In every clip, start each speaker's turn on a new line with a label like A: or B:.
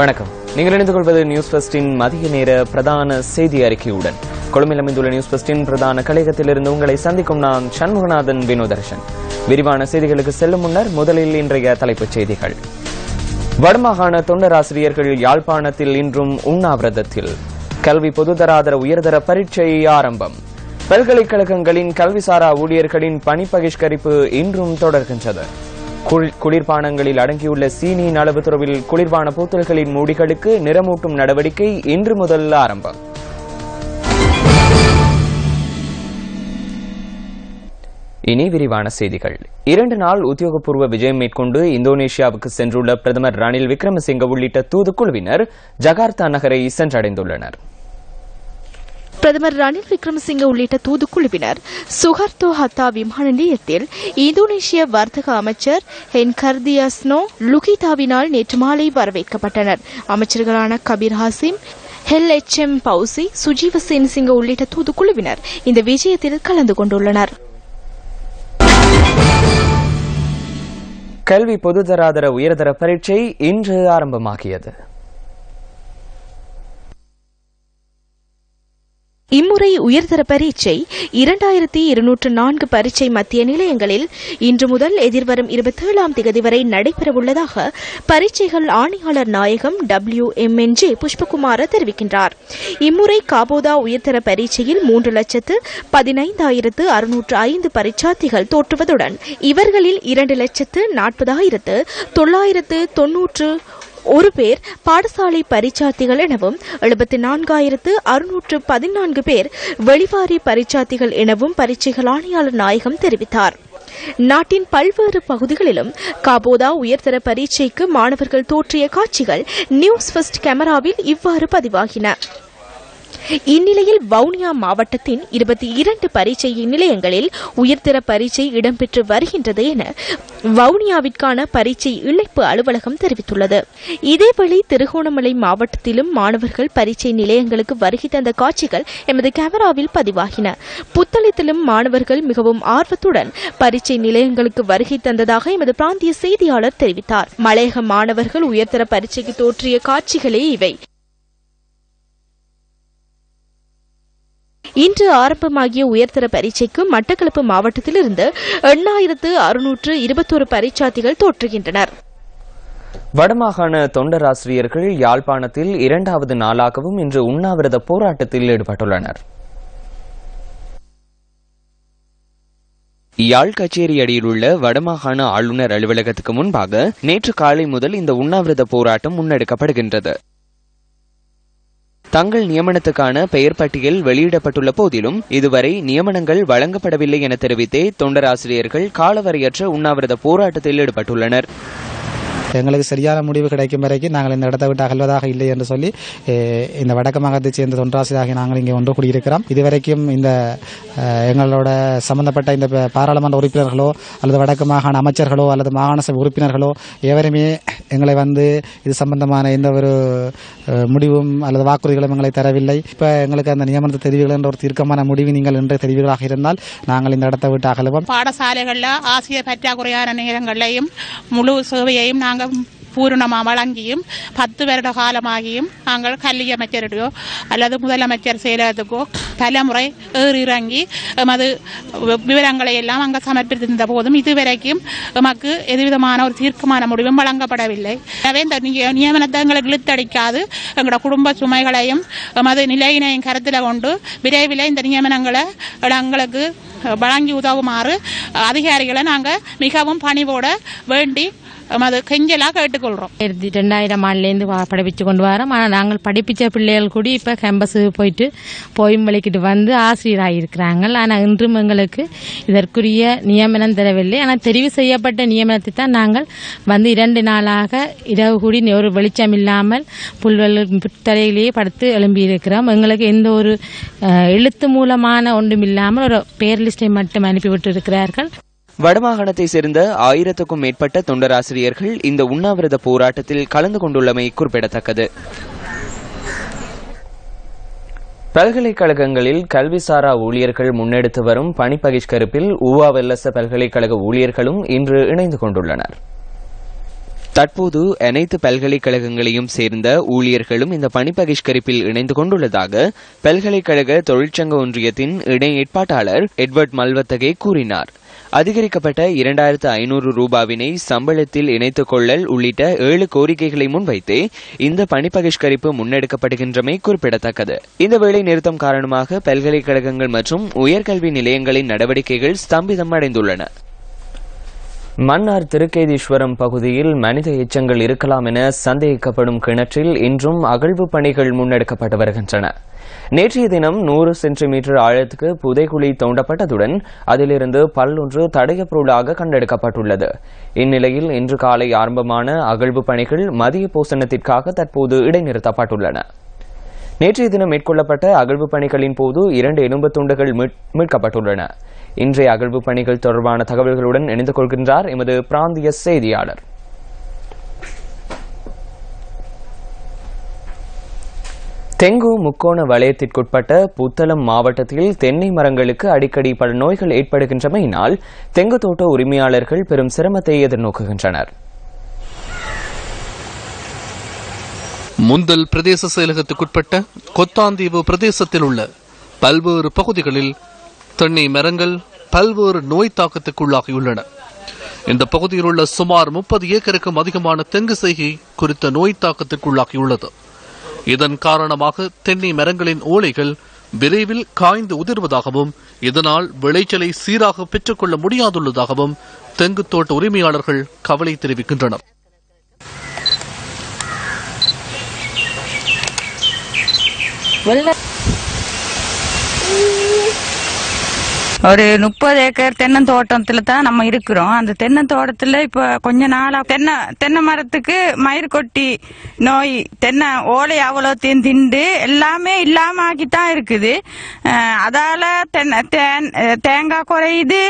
A: வணக்கம். நீங்கள் இணைந்து கொள்வது நியூஸ் பஸ்டின் மதிய நேர பிரதான செய்தி அறிக்கையுடன். கொழும்பில் அமைந்துள்ள நியூஸ் பஸ்டின் பிரதான கழகத்திலிருந்து உங்களை சந்திக்கும் நான் சண்முகநாதன் வினோதர்ஷன் விரிவான செய்திகளுக்கு செல்லும் முன்னர் முதலில் இன்றைய தலைப்புச் செய்திகள். வடமாகாண தொண்டராசிரியர்கள் யாழ்ப்பாணத்தில் இன்றும் உண்ணாவிரதத்தில். கல்வி பொதுதராதர உயர்தர பரீட்சை ஆரம்பம். பல்கலைக்கழகங்களின் கல்விசாரா ஊழியர்களின் பணி பகிஷ்கரிப்பு இன்றும் தொடர்கின்றது. குளிர்பானங்களில் அடங்கியுள்ள சீனியின் அளவு துறவில் குளிர்பான போத்தல்களின் மூடிகளுக்கு நிறமூட்டும் நடவடிக்கை இன்று முதல் ஆரம்பம். இனி விரிவான செய்திகள். இரண்டு நாள் உத்தியோகபூர்வ விஜயம் மேற்கொண்டு இந்தோனேஷியாவுக்கு சென்றுள்ள பிரதமர் ரணில் விக்ரமசிங்க உள்ளிட்ட தூதுக்குழுவினர் ஜகார்த்தா நகரை சென்றடைந்துள்ளனர்.
B: பிரதமர் ரணில் விக்ரமசிங்க உள்ளிட்ட தூதுக்குழுவினர் சுகர்தோ ஹத்தா விமான நிலையத்தில் இந்தோனேஷிய வர்த்தக அமைச்சர் ஹென்கர்தியாஸ்னோ லுகிதாவினால் நேற்று மாலை வரவேற்கப்பட்டனர். அமைச்சர்களான கபீர் ஹாசிம் ஹெல் எச் எம் பவுசி சுஜீவ சேன்சிங்க உள்ளிட்ட தூதுக்குழுவினர் இந்த விஜயத்தில் கலந்து கொண்டுள்ளனர்.
A: கல்வி பொதுதராதர உயர்தர பரீட்சை இன்று ஆரம்பமாகியது.
B: இம்முறை உயர்தர பரீட்சை இரண்டாயிரத்தி இருநூற்று நான்கு பரீட்சை மத்திய நிலையங்களில் இன்று முதல் எதிர்வரும் இருபத்தேழாம் திகதி வரை நடைபெறவுள்ளதாக பரீட்சைகள் ஆணையாளர் நாயகம் W M N J Pushpakumara தெரிவிக்கின்றார். இம்முறை காபோதா உயர்தர பரீட்சையில் மூன்று லட்சத்து பதினைந்தாயிரத்து அறுநூற்று ஐந்து பரீட்சார்த்திகள் தோற்றுவதுடன் இவர்களில் இரண்டு லட்சத்து நாற்பதாயிரத்து தொள்ளாயிரத்து தொன்னூற்று ஒரு பேர் பாடசாலை பரீட்சார்த்திகள் எனவும் எழுபத்தி நான்காயிரத்து அறுநூற்று பதினான்கு பேர் வெளிவாரி பரீட்சார்த்திகள் எனவும் பரீட்சைகள் ஆணையாளர் நாயகம் தெரிவித்தார். நாட்டின் பல்வேறு பகுதிகளிலும் காபோதா உயர்தர பரீட்சைக்கு மாணவர்கள் தோற்றிய காட்சிகள் நியூஸ் ஃபர்ஸ்ட் கேமராவில் இவ்வாறு பதிவாகின. இந்நிலையில் வவுனியா மாவட்டத்தின் இருபத்தி இரண்டு பரீட்சை நிலையங்களில் உயர்தர பரீட்சை இடம்பெற்று வருகின்றது என வவுனியாவிற்கான பரீட்சை இழைப்பு அலுவலகம் தெரிவித்துள்ளது. இதேவேளை திருகோணமலை மாவட்டத்திலும் மாணவர்கள் பரீட்சை நிலையங்களுக்கு வருகை தந்த காட்சிகள் எமது கேமராவில் பதிவாகின. புத்தளத்திலும் மாணவர்கள் மிகவும் ஆர்வத்துடன் பரீட்சை நிலையங்களுக்கு வருகை தந்ததாக எமது பிராந்திய செய்தியாளர் தெரிவித்தார். மலையக மாணவர்கள் உயர்தர பரீட்சைக்கு தோற்றிய காட்சிகளே இவை. இன்று ஆரம்பமாகிய உயர்தர பரீட்சைக்கு மட்டக்களப்பு மாவட்டத்திலிருந்து எண்ணாயிரத்து அறுநூற்று இருபத்தோரு பரீட்சார்த்திகள் தோற்றுகின்றனர்.
A: வடமாகாண தொண்டராசிரியர்கள் யாழ்ப்பாணத்தில் இரண்டாவது நாளாகவும் இன்று உண்ணாவிரத போராட்டத்தில் ஈடுபட்டுள்ளனர். யாழ் கச்சேரி அடியிலுள்ள வடமாகாண ஆளுநர் அலுவலகத்துக்கு முன்பாக நேற்று காலை முதல் இந்த உண்ணாவிரத போராட்டம் முன்னெடுக்கப்படுகின்றது. தங்கள் நியமனத்துக்கான பெயர் பட்டியல் வெளியிடப்பட்டுள்ள போதிலும் இதுவரை நியமனங்கள் வழங்கப்படவில்லை என தெரிவித்தே தொண்டராசிரியர்கள் காலவரையற்ற உண்ணாவிரத போராட்டத்தில் ஈடுபட்டுள்ளனர்.
C: எங்களுக்கு சரியான முடிவு கிடைக்கும் வரைக்கும் நாங்கள் இந்த இடத்தை விட்டு அகல்வதாக இல்லை என்று சொல்லி இந்த வடக்கு மாகாணத்தைச் சேர்ந்த தொன்றாசிரியராக நாங்கள் இங்கே ஒன்று கூடியிருக்கிறோம். இதுவரைக்கும் இந்த எங்களோட சம்பந்தப்பட்ட இந்த பாராளுமன்ற உறுப்பினர்களோ அல்லது வடக்கு மாகாண அமைச்சர்களோ அல்லது மாகாண சபை உறுப்பினர்களோ எவருமே எங்களை வந்து இது சம்பந்தமான எந்த ஒரு முடிவும் அல்லது வாக்குறுதிகளும் எங்களை தரவில்லை. இப்போ எங்களுக்கு அந்த நியமனத்தை தெரிவிகள் என்ற ஒரு தீர்க்கமான முடிவு நீங்கள் என்று தெரிவிகளாக இருந்தால் நாங்கள் இந்த இடத்தை விட்டு அகலுவோம்.
D: பாடசாலைகளில் ஆசிரியர் பற்றாக்குறையான நேரங்களையும் முழு சேவையையும் நாங்கள் பூரணமாக வழங்கியும் பத்து வருட காலமாகியும் நாங்கள் கல்வி அமைச்சருடையோ அல்லது முதலமைச்சர் செயலகத்துக்கோ பலமுறை ஏறி இறங்கி எமது விவரங்களை எல்லாம் அங்கே சமர்ப்பித்திருந்த போதும் இதுவரைக்கும் எமக்கு எதுவிதமான ஒரு தீர்க்கமான முடிவும் வழங்கப்படவில்லை எனவே இந்த நியமனத்தை எங்களுக்கு இழுத்தடிக்காது எங்களோட குடும்ப சுமைகளையும் எமது நிலையினையும் கருத்தில் கொண்டு விரைவில் இந்த நியமனங்களை எங்களுக்கு வழங்கி உதவுமாறு அதிகாரிகளை நாங்கள் மிகவும் பணிவோட வேண்டி அது கெஞ்சலாக கேட்டுக்கொள்கிறோம்
E: ரெண்டாயிரம் ஆண்டுலேருந்து படிப்பிச்சு கொண்டு வரோம் ஆனால் நாங்கள் படிப்பிச்ச பிள்ளைகள் கூட இப்போ கேம்பஸுக்கு போயிட்டு போயும் வலிக்கிட்டு வந்து ஆசிரியராக இருக்கிறாங்க ஆனால் இன்றும் எங்களுக்கு இதற்குரிய நியமனம் தரவில்லை ஆனால் தெரிவு செய்யப்பட்ட நியமனத்தை தான் நாங்கள் வந்து இரண்டு நாளாக இரவு கூடி ஒரு வெளிச்சம் இல்லாமல் புல்வெல் தரையிலேயே படுத்து எழும்பியிருக்கிறோம் எங்களுக்கு எந்த ஒரு எழுத்து மூலமான ஒன்றும் இல்லாமல் ஒரு பேர் லிஸ்டை மட்டும் அனுப்பிவிட்டு இருக்கிறார்கள்
A: வடமாகாணத்தை சேர்ந்த ஆயிரத்துக்கும் மேற்பட்ட தொண்டராசிரியர்கள் இந்த உண்ணாவிரத போராட்டத்தில் கலந்து கொண்டுள்ளமை குறிப்பிடத்தக்கது. பல்கலைக்கழகங்களில் கல்விசாரா ஊழியர்கள் முன்னெடுத்து வரும் பணி பகிஷ்கரிப்பில் ஊவா வெல்லச பல்கலைக்கழக ஊழியர்களும் இன்று இணைந்து கொண்டுள்ளனர். தற்போது அனைத்து பல்கலைக்கழகங்களையும் சேர்ந்த ஊழியர்களும் இந்த பணி பகிஷ்கரிப்பில் இணைந்து கொண்டுள்ளதாக பல்கலைக்கழக தொழிற்சங்க ஒன்றியத்தின் இணை ஏற்பாட்டாளர் எட்வர்ட் மல்வத்தகே கூறினார். அதிகரிக்கப்பட்ட இரண்டாயிரத்து ஐநூறு ரூபாவினை சம்பளத்தில் இணைத்துக் கொள்ளல் உள்ளிட்ட ஏழு கோரிக்கைகளை முன்வைத்தே இந்த பணி பகிஷ்கரிப்பு முன்னெடுக்கப்படுகின்றமை குறிப்பிடத்தக்கது. இந்த வேலை நிறுத்தம் காரணமாக பல்கலைக்கழகங்கள் மற்றும் உயர்கல்வி நிலையங்களின் நடவடிக்கைகள் ஸ்தம்பிதம் அடைந்துள்ளன மன்னார் திருக்கேதீஸ்வரம் பகுதியில் மனித எச்சங்கள் இருக்கலாம் என சந்தேகிக்கப்படும் கிணற்றில் இன்றும் அகழ்வு பணிகள் முன்னெடுக்கப்பட்டு வருகின்றன. நேற்றைய தினம் நூறு சென்டிமீட்டர் ஆழத்துக்கு புதைகுழி தோண்டப்பட்டதுடன் அதிலிருந்து பல்லொன்று தடைய பொருளாக கண்டெடுக்கப்பட்டுள்ளது. இந்நிலையில் இன்று காலை ஆரம்பமான அகழ்வு பணிகள் மதிய போசனத்திற்காக தற்போது இடைநிறுத்தப்பட்டுள்ளன. நேற்றைய தினம் மேற்கொள்ளப்பட்ட அகழ்வு பணிகளின் போது இரண்டு எலும்பு துண்டுகள் மீட்- மீட்கப்பட்டுள்ளன. இன்றைய அகழ்வு பணிகள் தொடர்பான தகவல்களுடன் இணைந்து கொள்கின்றார் எமது பிராந்திய செய்தியாளர். தெங்கு முக்கோண வலயத்திற்குட்பட்ட புத்தளம் மாவட்டத்தில் தென்னை மரங்களுக்கு அடிக்கடி பல நோய்கள் ஏற்படுகின்றமையினால் தெங்கு தோட்ட உரிமையாளர்கள் பெரும் சிரமத்தை எதிர்நோக்குகின்றனர்.
F: முந்தல் பிரதேச செயலகத்துக்குட்பட்ட கொத்தாந்தீவு பிரதேசத்தில் உள்ள பல்வேறு பகுதிகளில் தென்னை மரங்கள் பல்வேறு நோய் தாக்கத்துக்குள்ளாகியுள்ளன. இந்த பகுதியில் உள்ள சுமார் முப்பது ஏக்கருக்கும் அதிகமான தெங்கு செய்கை குறித்த நோய் தாக்கத்திற்குள்ளாகியுள்ளது இதன் காரணமாக தென்னை மரங்களின் ஓலைகள் விரைவில் காய்ந்து உதிர்வதாகவும் இதனால் விளைச்சலை சீராக பெற்றுக்கொள்ள முடியாதுள்ளதாகவும் தெங்கு தோட்ட உரிமையாளர்கள் கவலை தெரிவிக்கின்றனர்.
G: ஒரு முப்பது ஏக்கர் தென்னந்தோட்டத்துல தான் நம்ம இருக்கிறோம். அந்த தென்னந்தோட்டத்துல இப்ப கொஞ்ச நாளா தென்னை தென்னை மரத்துக்கு மயிர் கொட்டி நோய் தென்னை ஓலை அவ்வளோத்தையும் திண்டு எல்லாமே இல்லாம ஆக்கித்தான் இருக்குது. அதால தென்னை தேங்காய் குறையுது.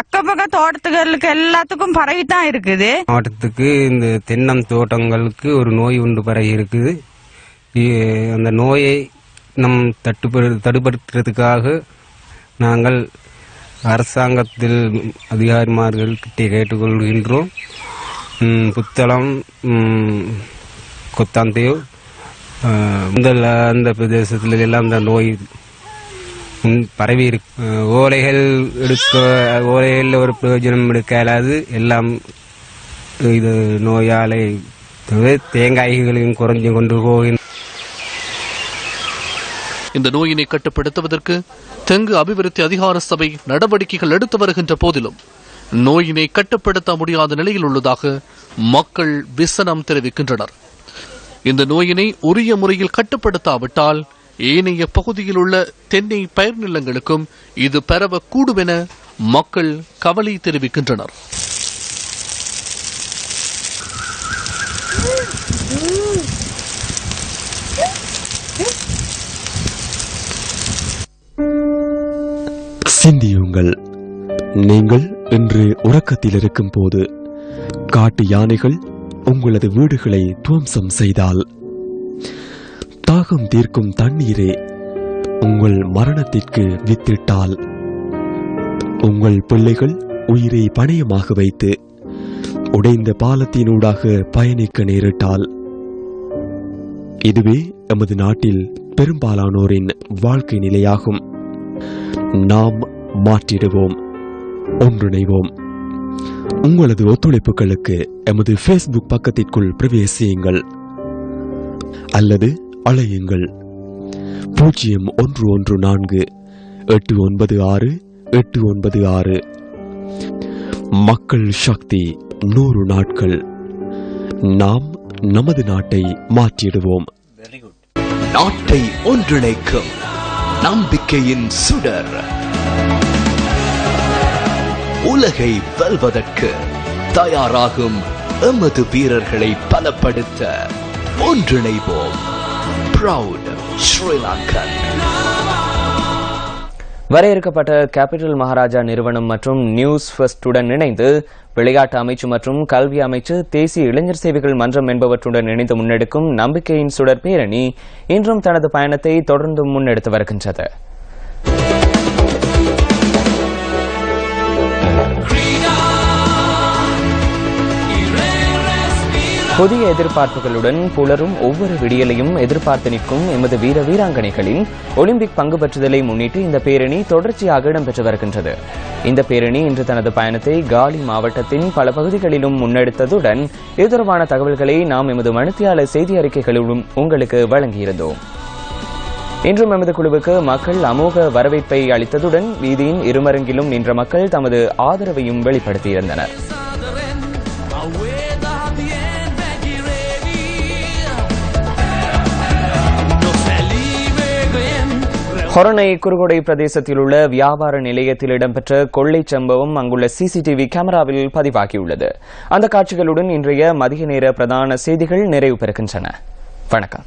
G: அக்கப்பக்க தோட்டத்துகளுக்கு எல்லாத்துக்கும் பரவித்தான் இருக்குது.
H: மாவட்டத்துக்கு இந்த தென்னம் தோட்டங்களுக்கு ஒரு நோய் உண்டு பரவி இருக்குது. அந்த நோயை நம் தட்டுப்படு தடுப்படுத்துறதுக்காக நாங்கள் அரசாங்கத்தில் அதிகாரிமார்கள் கிட்டே கேட்டுக்கொள்கின்றோம். புத்தளம் கொத்தாந்தேவ் அஹ், இந்த அந்த பிரதேசத்தில் எல்லாம் இந்த நோய் பரவி இருக்கு. ஓலைகள் எடுக்க ஓலைகளில் ஒரு பிரயோஜனம் எடுக்க இயலாது எல்லாம் இது நோயாலை தேங்காய்களையும் குறைஞ்சு கொண்டு போகின்ற
F: இந்த நோயினை கட்டுப்படுத்துவதற்கு தெங்கு அபிவிருத்தி அதிகார சபை நடவடிக்கைகள் எடுத்து வருகின்ற போதிலும் நோயினை கட்டுப்படுத்த முடியாத நிலையில் உள்ளதாக மக்கள் விசனம் தெரிவிக்கின்றனர். இந்த நோயினை உரிய முறையில் கட்டுப்படுத்தாவிட்டால் ஏனைய பகுதியில் உள்ள தென்னை பயிர் நிலங்களுக்கும் இது பரவக்கூடும் என மக்கள் கவலை தெரிவிக்கின்றனர்.
I: சிந்தியுங்கள் நீங்கள் இன்று உறக்கத்தில் இருக்கும் போது காட்டு யானைகள் உங்களது வீடுகளை துவம்சம் செய்தால் தாகம் தீர்க்கும் தண்ணீரே உங்கள் மரணத்திற்கு வித்திட்டால். உங்கள் பிள்ளைகள் உயிரை பணயமாக வைத்து உடைந்த பாலத்தினூடாக பயணிக்க நேரிட்டால். இதுவே எமது நாட்டில் பெரும்பாலானோரின் வாழ்க்கை நிலையாகும். நாம் மாற்றிடுவோம். ஒன்றிணைவோம். உங்களது ஒத்துழைப்புகளுக்கு எமது ஃபேஸ்புக் பக்கத்திற்குள் பிரவேசியுங்கள். அல்லது அழையுங்கள். பூஜ்ஜியம் ஒன்று ஒன்று நான்கு எட்டு ஒன்பது ஆறு எட்டு ஒன்பது ஆறு. மக்கள் சக்தி நூறு நாட்கள். நாம் நமது நாட்டை மாற்றிடுவோம்.
J: நாட்டை ஒன்றிணைக்கும். நம்பிக்கையின் சுடர். உலகை வெல்வதற்கு தயாராகும் எமது வீரர்களை பலப்படுத்த ஒன்றிணைவோம். ஸ்ரீலங்கன்
A: வரையறுக்கப்பட்ட கேபிட்டல் மகாராஜா நிறுவனம் மற்றும் நியூஸ் ஃபர்ஸ்டுடன் இணைந்து விளையாட்டு அமைச்சு மற்றும் கல்வி அமைச்சு தேசிய இளைஞர் சேவைகள் மன்றம் என்பவற்றுடன் இணைந்து முன்னெடுக்கும் நம்பிக்கையின் சுடர் பேரணி இன்றும் தனது பயணத்தை தொடர்ந்து முன்னெடுத்து வருகின்றது. புதிய எதிர்பார்ப்புகளுடன் புலரும் ஒவ்வொரு விடியலையும் எதிர்பார்த்து நிற்கும் எமது வீர வீராங்கனைகளின் ஒலிம்பிக் பங்கு பெற்றுதலை முன்னிட்டு இந்த பேரணி தொடர்ச்சியாக இடம்பெற்று வருகின்றது. இந்த பேரணி இன்று தனது பயணத்தை காலி மாவட்டத்தின் பல பகுதிகளிலும் முன்னெடுத்ததுடன் இது தொடர்பான தகவல்களை நாம் எமது மனுத்தியாளர் செய்தி அறிக்கைகளிலும் உங்களுக்கு வழங்கியிருந்தோம். இன்றும் எமது குழுவுக்கு மக்கள் அமோக வரவேற்பை அளித்ததுடன் வீதியின் இருமருங்கிலும் நின்ற மக்கள் தமது ஆதரவையும் வெளிப்படுத்தியிருந்தனர். ஹொரணை குறுகொடை பிரதேசத்தில் உள்ள வியாபார நிலையத்தில் இடம்பெற்ற கொள்ளை சம்பவம் அங்குள்ள சிசிடிவி கேமராவில் பதிவாகியுள்ளது. அந்த காட்சிகளுடன் இன்றைய மதிய நேர பிரதான செய்திகள் நிறைவு பெறுகின்றன. வணக்கம்.